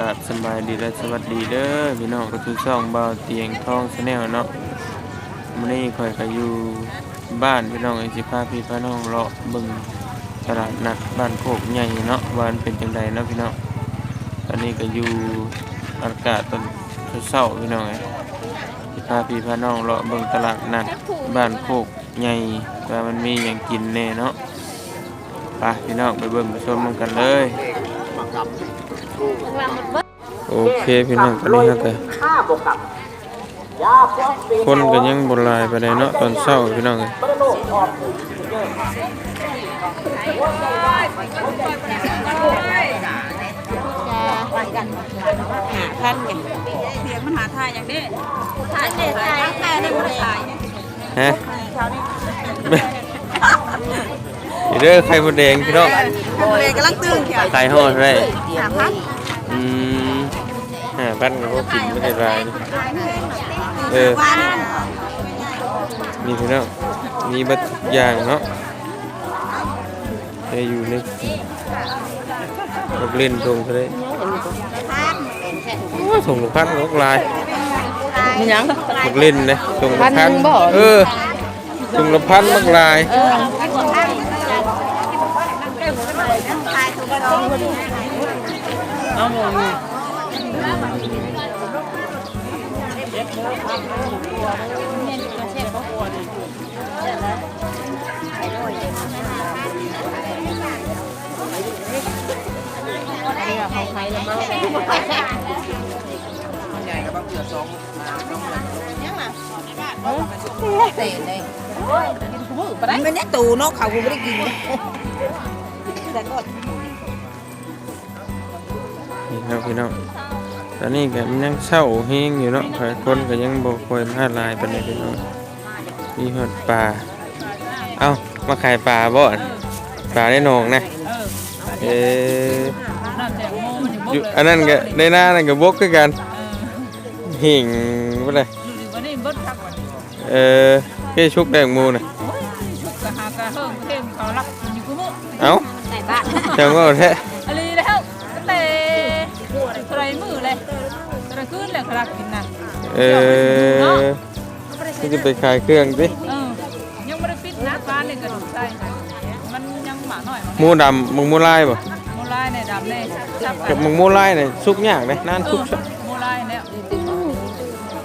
ราบสบายดีและสวัสดีเด้อพี่น้องก็ทุกช่องเบาเตียงทองชแนลเนาะมื้อนี้ข่อยก็อยู่บ้านพี่น้องไอ้สิพาพี่พาน้องเลาะเบิ่งตลาดนัดบ้านโคกใหญ่เนาะว่ามันเป็นจังไดเนาะพี่น้องตอนนี้ก็อยู่อากาศตอนเช้าพี่น้องเอ้ยสิพาพี่พาน้องเลาะเบิ่งตลาดนัดบ้านโคกใหญ่ว่ามันมีหยังกินแน่เนาะไปพี่น้องไปเบิ่งไปชมมันกันเลย โอเคพี่น้องตอนนี้ครับคนก็ยังบนลายไปได้เนาะตอนเช้าพี่น้องเอ้ยหาพันไงเสียงมันหาทายอย่างนี้ทายเด็ดทายทายได้หมดทายฮะนี่เด้อไข่มดแดงพี่น้อง เลยกำลังตื่นเขียวไข่ห่อเท่าไหรหาพันอืมห้าพันก็พอกินไม่ได้รายนี่เออ วันมีพี่น้องมีบัตรอย่างเนาะได้อยู่ในรถเล่นตรงเท่าไหรโอ้ยส่งลูกพันลูกลายมีหยังลูกเล่นนะส่งลูกพัพันนหนึ่งบ่ เออส่งลูกพันลูกลาย เออ เอาห มดมันไม่ได้ตูเนาะเขากูไม่ได้กินแต่ก็นี่ ครับพี่น้องตอนนี้ก็มันยังเศร้าเฮงอยู่เนาะหลายคนก็ยังบ่ค่อยมาหลายปานใดพี่น้องมีหอดปลาเอ้ามาขายปลาบ่อนปลาในหนองนะเอออยู่อันนั้นก็ในหน้านั่นก็บกคือกันหิ่งบ่ได้วันนี้เบิดทักวันเออเก้ชุกแดงหมูน่ะกะหากะเฮิงเทมเขารับอยู่กูมื้อเอ้าใส่บ้านจังว่าแท้ เออก็จะไปขายเครื่องสิเออยังไม่ได้ปิดนะบ้านเลยก็ใส่มันยังหมาหน่อยหมูดำมึงหมูลายบ่โมลายในดำเลยจับกักับมึงหมูลายน่ะสุกยากเด้นานเอสุอกโมลายเนี่ย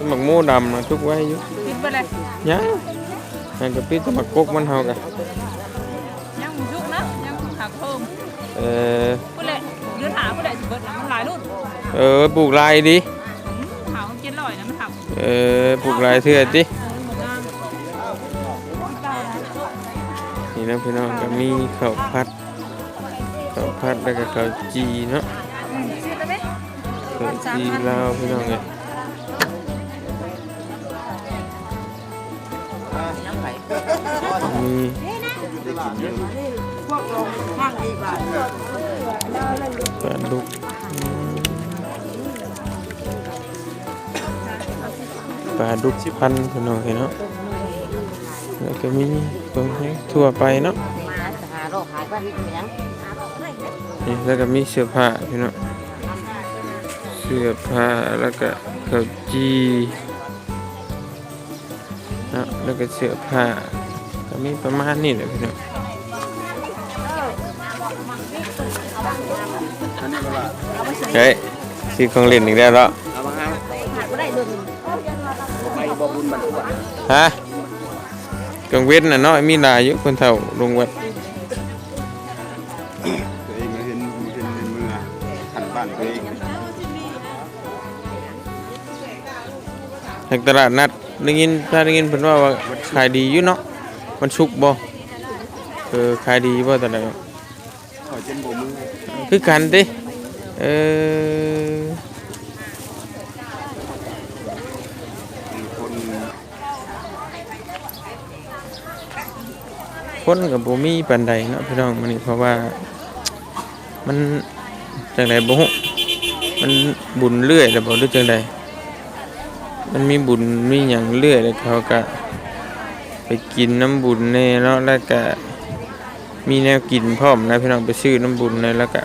มักหมูดำน่ะทุกไว้อยู่ปิดไปเลยยังมันก็ปิดแตมักกกมันเฮากันยังยุกนะยังหักเพิ่มเออผู้เล่เดือนหาผู้เล่สิเบิดมันหลายรุ่นเออปลูกลายดิ เออปลูกลายเทื่อดินี่นะพี่น้องก็มีข้าวผัดข้าวผัดแล้วก็ข้าวจีเนาะซื้อได้ไหมข้าวจีลาวพี่น้องเอ้ยมีปลาดุก ปลาดุกพันพี่น้องเห็นาะแล้วก็มีตรงนี้ทั่วไปเนาะนี่แล้วก็มีเสื้อผ้าพี่น้องเสื้อผ้าแล้วก็ข้าวจีนะแล้วก็เสื้อผ้าก็มีประมาณนี้แหละพี่น้องเฮ้ยซื้อของเล่นอีกแล้วเหรอ ฮะกังเว้นน่ะเนาะมีหลายอยู่คนเฒ่าลงวัดตัวเองเห็นเห็นในเมืองหันบ้านตัวเองทางตลาดนัดได้ยินถ้าได้ยินเพิ่นว่าว่าขายดีอยู่เนาะมันสุกบ่เออขายดีบ่ตอนนั้นขอเจนโบมือคือกันติเออ มีคน คนก็บ่มีปานใดเนาะพี่น้องมื้อนี้เพราะว่า มันจังไดบ่ฮู้มันบุญเรื่อยแล้วบ่หรือจังไดมันมีบุญมีหยังเรื่อยแล้วเขาก็ไปกินน้ำบุญแน่เนาะแล้วก็มีแนวกินพร้อมนะพี่น้องไปซื้อน้ำบุญแน่แล้วก็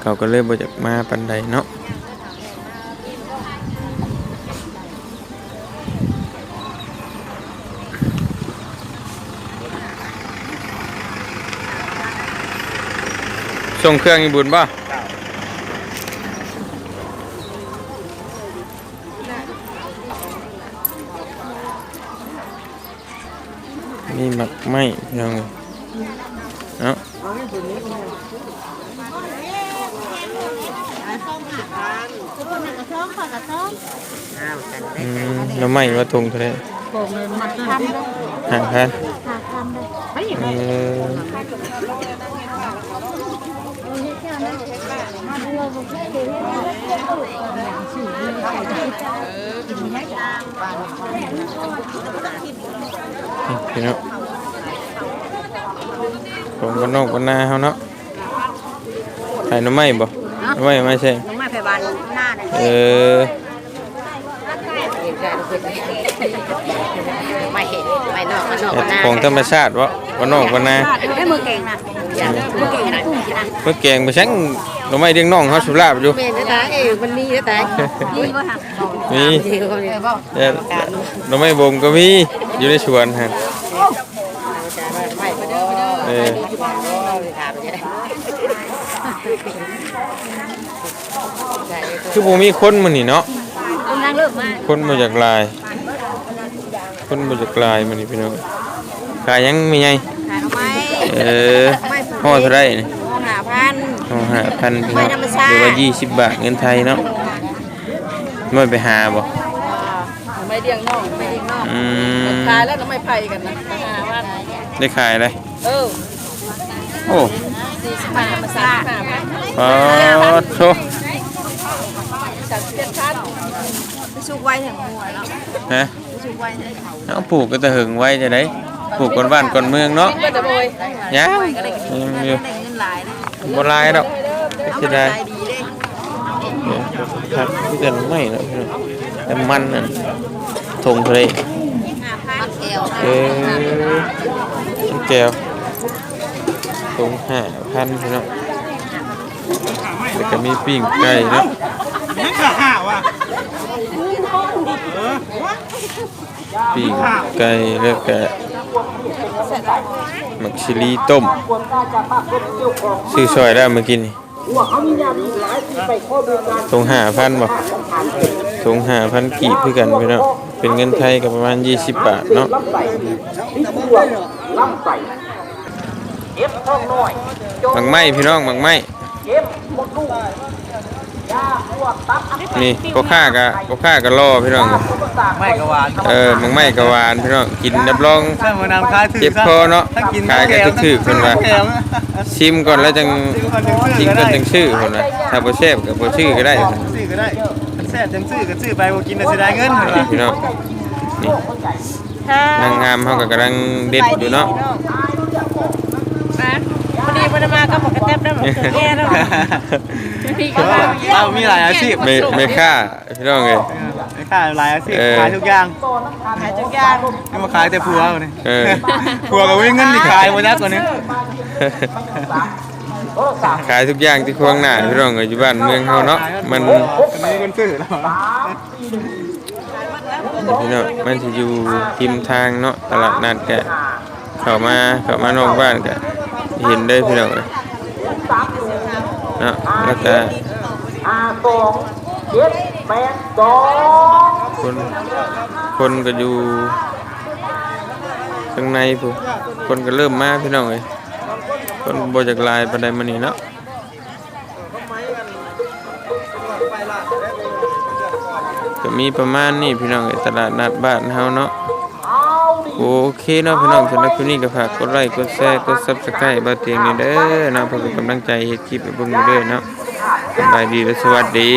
เขาก็เลยบ่อยากมาปานใดเนาะ ส่งเครื่องอีบุญป่ะนี่หมักไหมพี่น้องเอ้ยเนาะอืมแล้วไม่ว่าตรงเท่าไหร่ห่างกันเออ นี่พี่น้องผมก็นอกกันนาเขาเนาะใส่น้ำไหม้บ่น้ำไหม้ไม่ใช่น้องมาไผบ้านหน้าได้เออไม่เห็นไม่นอกก็นอกเฮ็ก็ดหน้าของธรรมชาติวะว่านอกกันนาให้มือเก่งนะอย่ามือ เก่งนะกุ้งกินนะเมื่อแกงไปชังหน่อไม้เลี้ยงน้องเขาสุราบอยู่เมนตายเอ้มันมีนะตายมีบ่ฮะมีมีคนเดียวบ่เอ่อหน่อไม้บ่มก็มีอยู่ในสวนฮะไม่บ่เด้อเออถามเนี่ยคือบ่มีคนมื้อนี้เนาะคุณนั่งเลิกมาคนมาจากลาย คนมาจากลายมื้อนี้พี่น้องขายยังมีไงขายทำไมเออ ห่อเท่าไหร่นี่หาพัน ห่อ5,000พี่น้องไม่ธรรมชาติหรือว่า20บาทเงินไทยเนาะไม่ไปหาบ่ไม่เลี้ยงน้องไม่เลี้ยงน้องอืมขายแล้วก็ไม่ไผกันนะหาว่าได้ขายอะไรเออโอ้สี่สิบห้ามาสามห้าพันปอดโธสามสิบเจ็ดพันไปสุกไว้ถึงหัวแล้วฮะไปสุกไว้เลยเอาปลูกก็จะหึงไว้จะได้ ปลูกก่อนบ้านก่อนเมืองเนาะก็จะโบยยังยังอยู่เงินลายนะบ่หลายดอกเอาสิมาได้ครับพี่เกินไม่เนาะแต่มันนั่นทงทะเลเออแก้วทงห้าพันเน้องแล้วก็มีปิ้งไก่เนาะนั่นก็ห้าว่ะปิ้งไก่แล้วก็ มักชิลีต้มซื้อซอยได้เมื่อกี้นี่ทงหาพันบ่ทงหาพันกีบคือกันพี่น้องเป็นเงินไทยก็ประมาณ 20 บาทเนาะหมักไหมพี่น้องหมักไหม นี่ก็ค่ากะก็ค่ากะล่อพี่น้องไม่กหวานเออหมักไหมกะหวานพี่น้องกินรับรองถ้ามานำค้าถือเจ็บคอเนาะถ้ากินขายกันถึกๆเพิ่นว่าแถมชิมก่อนแล้วจังชิมก่อนจังชื่อเพิ่นว่าถ้าบ่แซ่บก็บ่ชื่อก็ได้เพิ่นซื้อก็ได้มันแซ่บจังซื้อก็ซื้อไปบ่กินน่ะเสียดายเงินนี่พี่น้องนี่นางงามเฮาก็กำลังเด็ดอยู่เนาะ พอดีพอดีมาก็บอกกระแทบได้หมดแย่แล้วพี่ก็ว่าเรามีหลายอาชีพไม่ไม่ค่าพี่น้องเอ้ยไม่ขายหลายอาชีพเออขายทุกอย่างขายจักรยานไม่มาขายแต่ผัวเอาเนี่ยเออผัวก็วิ่งเงินที่ขายบ่ยักกว่านี้ขายทุกอย่างที่ควงหน้าพี่น้องเอ้ยอยู่บ้านเมืองเฮาเนาะมันมีเงินซื้อแล้วพี่น้องมันจะอยู่ทิมทางเนาะตลาดนัดกะเข้ามาเข้ามานอกบ้านกะ เห็นได้พี่น้องเลยนาะแล้วก็คนคนก็อยู่ข้างในผู้คนก็เริ่มมาพี่น้องเลยคนบ่จากลายปานใดมานี่เนาะก็มีประมาณนี้พี่น้องไอ้ตลาดนัดบ้านเฮาเนาะ โอเคเนาะพี่น้องสำหรับคลิปนี้ก็ฝากกดไลค์กดแชร์กดซับสไครต์บ้าวเตียงนี่เด้อนะเพื่อเป็นกำลังใจเฮ็ดคลิปให้เบิ่งเด้อเนาะสบายดีและสวัสดี